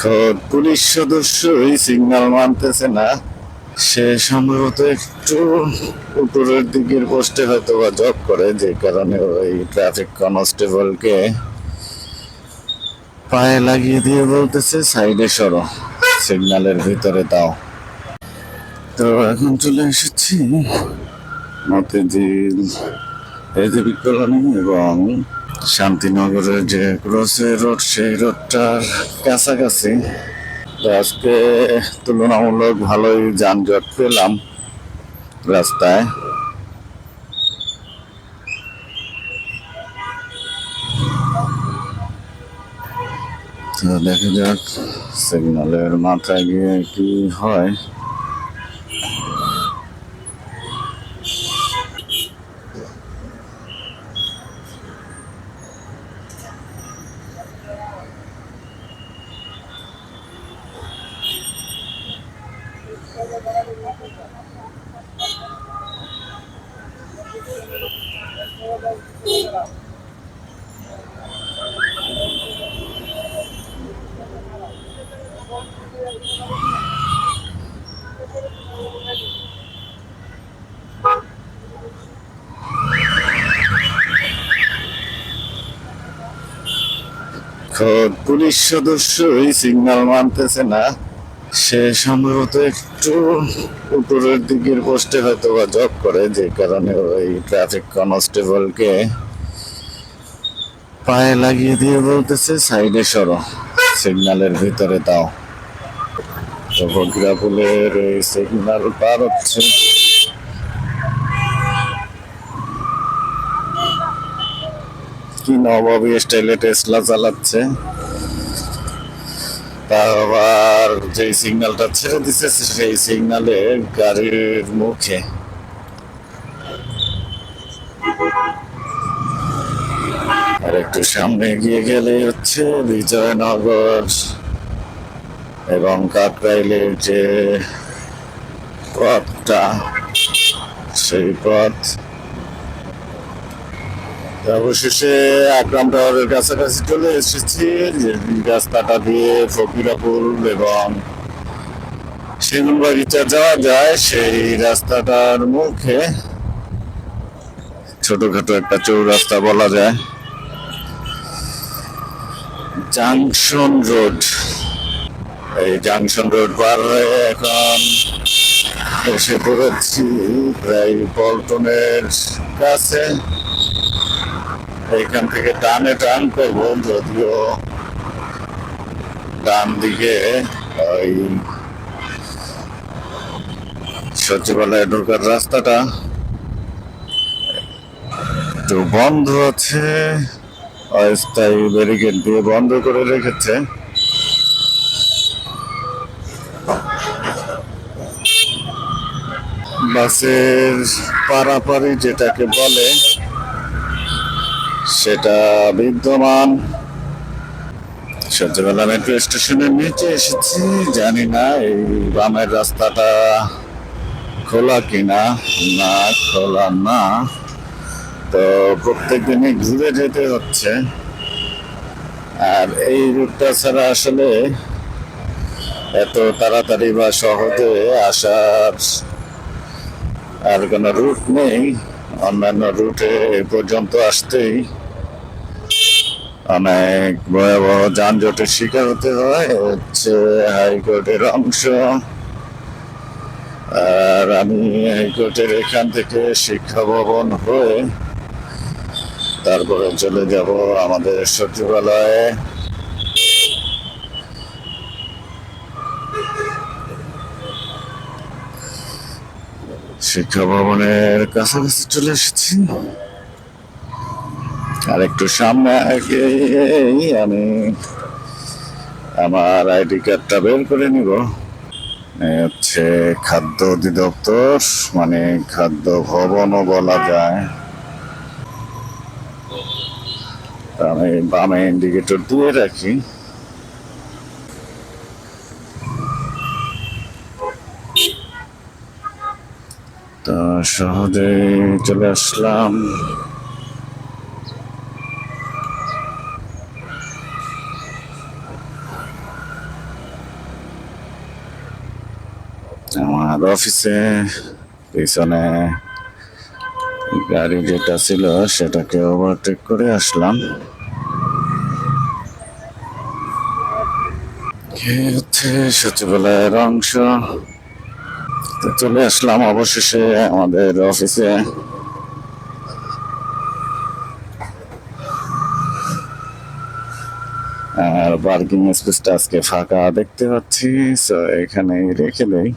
খোদ পুলিশ সদস্যই সিগন্যাল মানতেছে না। সে সম্ভবত একটু উপরের দিকের পোস্টে হয়তো বা জব করে, যে কারণে ওই ট্রাফিক কনস্টেবলকে পায়ে লাগিয়ে দিয়ে বলতেছে, সাইডে সরো সিগন্যালের ভিতরে দাও। তো এখন চলে এসেছি মতিঝিল এজিবি কলোনি এবং শান্তিনগরের যে ক্রসে রোড, সেই রোডটার কাছাকাছি। আজকে তুলনামূলক ভালোই যানজট পেলাম রাস্তায়। দেখা যাক সিগনালের মাথায় গিয়ে কি হয়। পুলিশ সদস্যই সিগন্যাল মানতেছে না। সে সম্ভবত একটু উপরের দিকের পোস্টে হয়তো বা জব করে, যে কারণে ওই ট্রাফিক কনস্টেবলকে পায়ে লাগিয়ে দিয়ে বলতেছে, সাইডে সরো, সিগন্যালের ভিতরে দাও। তো বগরাপুলের এই সিগন্যাল পার হচ্ছে। কি নবাবী স্টাইলে টেসলা চালাচ্ছে? তার আবার যে সিগন্যালটা ছেড়ে দিছে, সেই সিগন্যালে গাড়ির মুখে আর একটু সামনে গিয়ে গেলে হচ্ছে বিজয়নগর এবং কাকরাইলের যে পথটা, সেই পথ অবশেষে আকরাম টাওয়ারের কাছাকাছি চলে এসেছি। রাস্তাটা দিয়ে ফকিরাপুর এবং সেগুন বাগিচা যাওয়া যায়, সেই রাস্তাটার মুখে ছোটখাটো একটা চৌরাস্তা বলা যায়। Junction road. এই জাংশন রোড পার এখন এসে পড়েছি প্রায় পল্টনের কাছে। এখান থেকে ডানে টান করব, যদিও ডান দিকে ওই সচিবালয়ে ঢোকার রাস্তাটা একটু বন্ধ আছে। অস্থায়ী ব্যারিকেড দিয়ে বন্ধ করে রেখেছে। বাসের পারাপারি যেটাকে বলে সেটা বিদ্যমান। সত্যবেলা মেট্রো স্টেশনের নিচে এসেছি, জানি না এই বামের রাস্তাটা খোলা কিনা, না খোলা না। তো প্রত্যেক দিনই ঘুরে যেতে হচ্ছে। আর এই রুটটা ছাড়া আসলে এত তাড়াতাড়ি বা সহজে আসার আর কোনো রুট নেই। অন্যান্য রুটে এ পর্যন্ত আসতেই অনেক ভয়াবহ যানজটের শিকার হতে হয়, হচ্ছে হাইকোর্টের অংশ। আর আমি হাইকোর্টের এখান থেকে শিক্ষা ভবন হয়ে তারপরে চলে যাব আমাদের সচিবালয়ে। শিক্ষা ভবনের কাছাকাছি চলে এসেছি। আর একটু সামনে আমি আমার আইডি কার্ডটা বের করে নিব। হচ্ছে খাদ্য অধিদপ্তর মানে খাদ্য ভবনও বলা যায়। আমি বামে ইন্ডিকেটর দিয়ে রাখি। তো সহজে চলে আসলাম। আমার অফিসে পিছনে গাড়ি যেটা ছিল, সেটাকে ওভারটেক করে আসলাম। সচিবালয়ের অংশ। চলে আসলাম অবশেষে আমাদের অফিসে আর পার্কিং স্পেসটা আজকে ফাঁকা দেখতে পাচ্ছি সো এখানেই রেখে দেই।